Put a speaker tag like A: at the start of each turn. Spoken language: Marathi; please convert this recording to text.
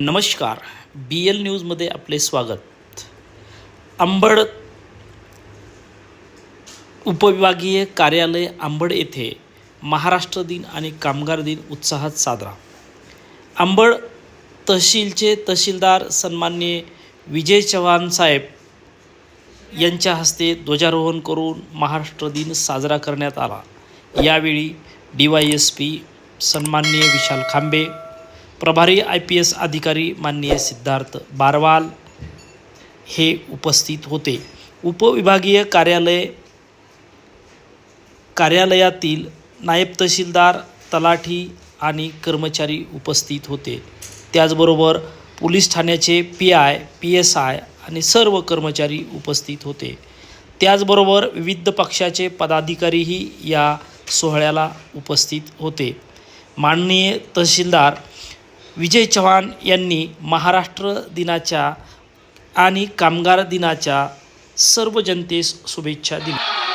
A: नमस्कार. बी एल न्यूजमध्ये आपले स्वागत. अंबड उपविभागीय कार्यालय अंबड येथे महाराष्ट्र दिन आणि कामगार दिन उत्साहात साजरा. अंबड तहसीलचे तहसीलदार सन्माननीय विजय चव्हाण साहेब यांच्या हस्ते ध्वजारोहण करून महाराष्ट्र दिन साजरा करण्यात आला. यावेळी डी वाय एस पी सन्माननीय विशाल खांबे प्रभारी आय पी एस अधिकारी माननीय सिद्धार्थ बारवाल हे उपस्थित होते. उपविभागीय कार्यालय कार्यालयातील नायब तहसीलदार तलाठी आणि कर्मचारी उपस्थित होते. त्याचबरोबर पोलीस ठाण्याचे P I P S I आणि सर्व कर्मचारी उपस्थित होते. त्याचबरोबर विविध पक्षाचे पदाधिकारीही या सोहळ्याला उपस्थित होते. माननीय तहसीलदार विजय चव्हाण यांनी महाराष्ट्र दिनाच्या आणि कामगार दिनाच्या सर्व जनतेस शुभेच्छा दिल्या.